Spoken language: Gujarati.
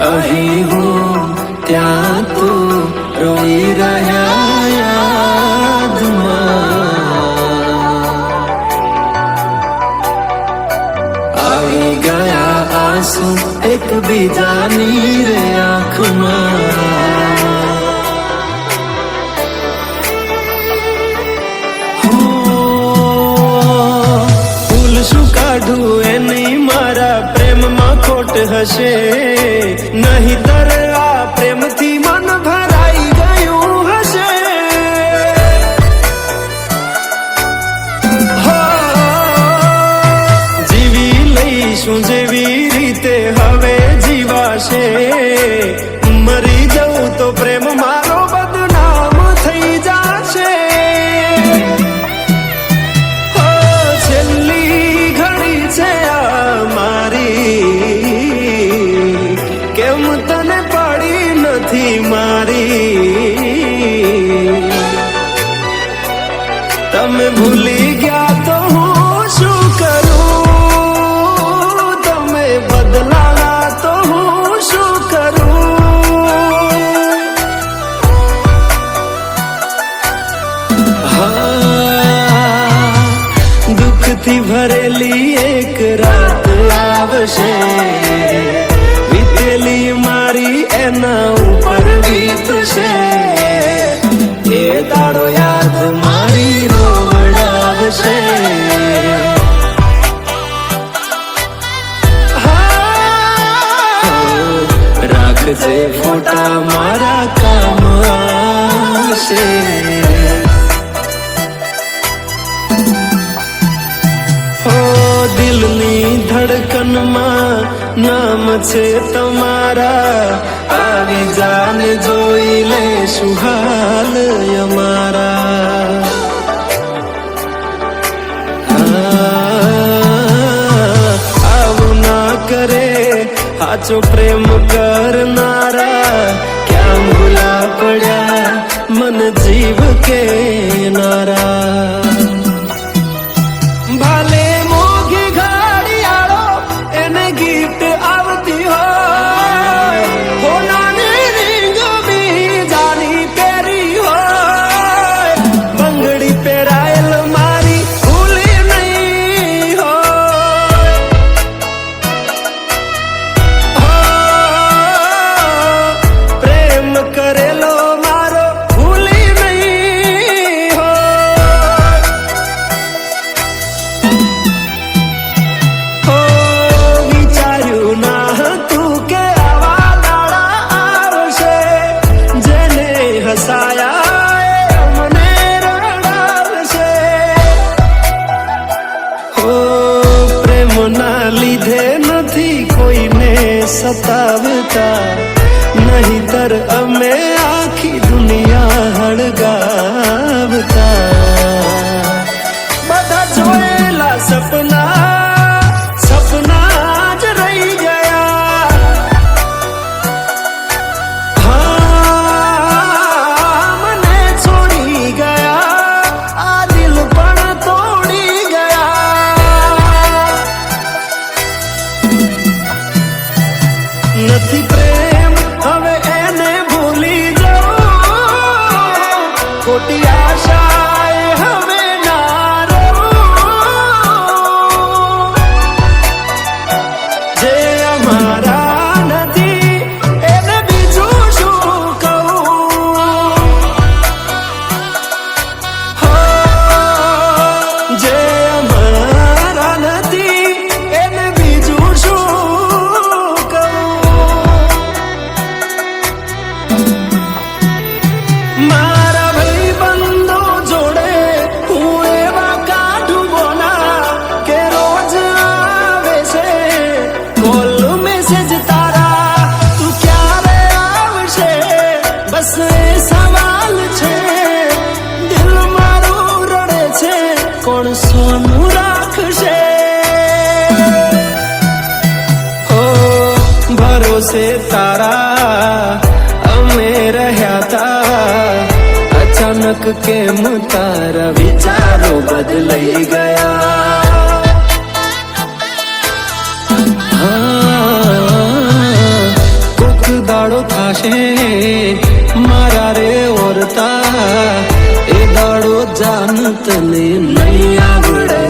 અહીં હું ત્યાં તું રોઈ રહ્યા યાદમાં. આવી ગયા આંસુ એકબીજાની હશે નહીતર આ નથી મારી તમે ભૂલી ગયા તો હું શું કરું તમે બદલાલા તો હું શું કરું હા, દુઃખથી ભરેલી એક રાત આવશે વીતેલી મારી એના ઉપર વીતશે એ દાડો યાદ મારી રોવડાવશે. રાખજે ફોટા મારા કામ આવશે ધડકનમાં નામ છે તમારા આવી જાને જોઈ લે સુહાલ અમારા હા, આવું ના કરે સાચો પ્રેમ કરનારા ક્યાં ભૂલા પડ્યા મન જીવ કે નારા सतावता नहीं तर अब मेरे खोटी आशा ભરોસે તારા અમે રહ્યા તા. અચાનક કેમ તારા વિચારો બદલાઈ ગયા? કોક દાડો થાશે. જાન તને નહીં આવડે.